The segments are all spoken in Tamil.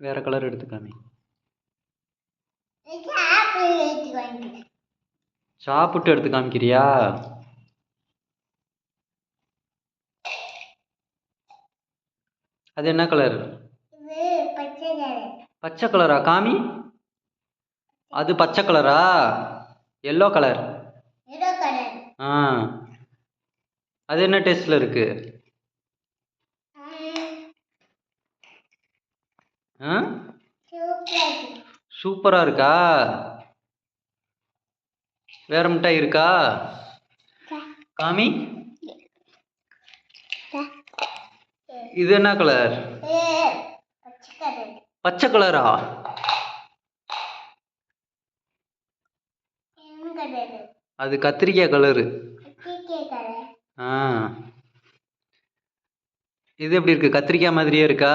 வேற கலர் எடுத்து காமி ஆப்பிள் எடுத்து வாங்கிக்கிறேன். சாப்பிட்டு எடுத்து காமிக்கிறியா? அது என்ன கலர் பச்சை கலர் காமி? அது பச்சை கலரா எல்லோ கலர் எல்லோ கலர் ஆ. அது என்ன டேஸ்டில் இருக்கு ஆ சூப்பர் சூப்பராக இருக்கா? வேற மிட்டாய் இருக்கா? காமி? இது என்ன கலர் பச்சை கலரா அது கத்திரிக்காய் கலரு ஆ. இது எப்படி இருக்கு? கத்திரிக்காய் மாதிரியே இருக்கா?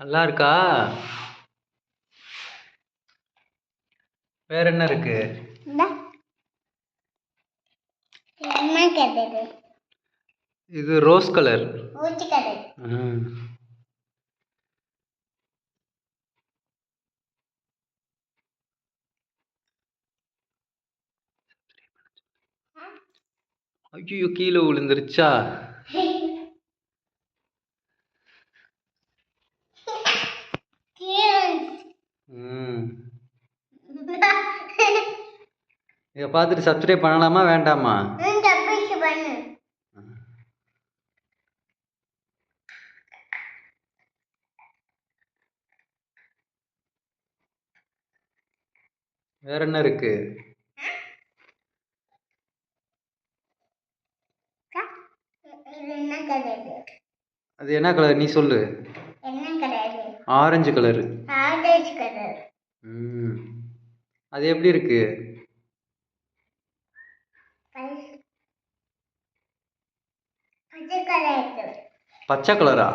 நல்லா இருக்கா? வேற என்ன இருக்கு? இது ரோஸ் கலர். ஐயோ கீழே விழுந்துருச்சா? இதை பார்த்துட்டு சப்ஸ்கிரைப் பண்ணலாமா வேண்டாமா? வேற என்ன இருக்கு? அது என்ன கலர் நீ சொல்லு. என்ன colour orange colour orange colour ம். அது எப்படி இருக்கு? பச்சை கலர் பச்சை கலரா